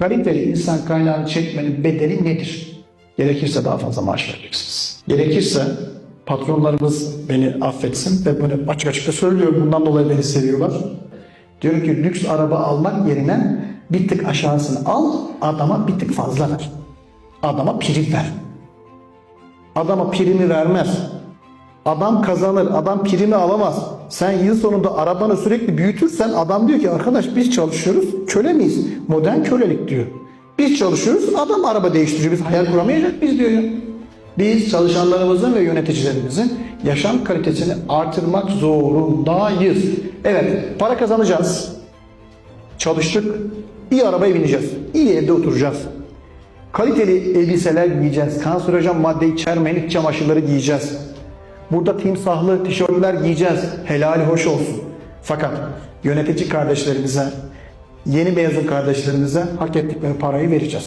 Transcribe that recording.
Kaliteli insan kaynağını çekmenin bedeli nedir? Gerekirse daha fazla maaş vereceksiniz. Gerekirse patronlarımız beni affetsin ve böyle açık açık da söylüyorum. Bundan dolayı beni seviyorlar. Diyorum ki lüks araba almak yerine bir tık aşağısını al, adama bir tık fazla ver. Adama prim ver. Adama primi vermez. Adam kazanır, adam primi alamaz. Sen yıl sonunda arabanı sürekli büyütürsen adam diyor ki arkadaş biz çalışıyoruz, köle miyiz? Modern kölelik diyor. Biz çalışıyoruz, adam araba değiştiriyor. Biz hayal kuramayacak biz diyor ya. Biz çalışanlarımızın ve yöneticilerimizin yaşam kalitesini artırmak zorundayız. Evet, para kazanacağız. Çalıştık, iyi arabaya bineceğiz, iyi evde oturacağız. Kaliteli elbiseler giyeceğiz. Kanserojen madde içermeyen iç çamaşırları giyeceğiz. Burada timsahlı tişörtler giyeceğiz. Helali hoş olsun. Fakat yönetici kardeşlerimize, yeni mezun kardeşlerimize hak ettikleri parayı vereceğiz.